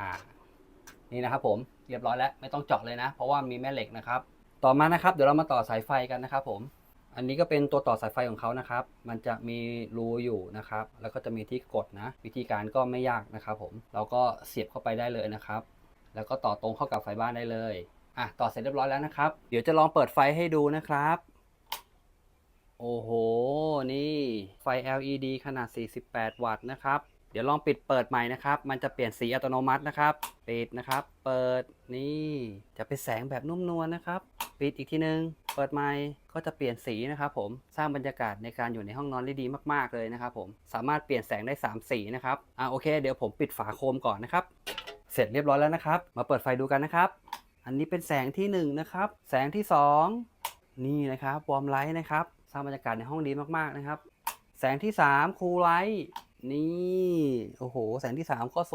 อ่านี่นะครับผมเรียบร้อยแล้วไม่ต้องเจาะเลยนะ เพราะว่ามีแม่เหล็กนะครับ ต่อมานะครับเดี๋ยวเรามาต่อสายไฟกันนะครับผมอันนี้ก็เป็นตัวต่อสายไฟของเขานะครับ มันจะมีรูอยู่นะครับ แล้วก็จะมีที่กดนะ วิธีการก็ไม่ยากนะครับผม เราก็เสียบเข้าไปได้เลยนะครับ แล้วก็ต่อตรงเข้ากับไฟบ้านได้เลย อะ ต่อเสร็จเรียบร้อยแล้วนะครับ เดี๋ยวจะลองเปิดไฟให้ดูนะครับ โอ้โห นี่ไฟ LED ขนาด 48 วัตต์นะครับ เดี๋ยวลองปิดเปิดใหม่นะครับ มันจะเปลี่ยนสีอัตโนมัตินะครับ ปิดนะครับ เปิดนี่จะเป็นแสงแบบนุ่มนวลนะครับ ปิดอีกทีนึง เปิดใหม่ก็จะเปลี่ยนสีนะครับผม สร้างบรรยากาศในการอยู่ในห้องนอนได้ดีมากๆเลยนะครับผม สามารถเปลี่ยนแสงได้ 3 สีนะครับ อะโอเค เดี๋ยวผมปิดฝาโคมก่อนนะครับ เสร็จเรียบร้อยแล้วนะครับ มาเปิดไฟดูกันนะครับ อันนี้เป็นแสงที่ 1 นะครับ แสงที่ 2 นี่นะครับวอร์มไลท์นะครับ สร้างบรรยากาศในห้องดีมากๆนะครับ แสงที่ 3 คูลไลท์ นี่ โอ้โห แสงที่สามก็ส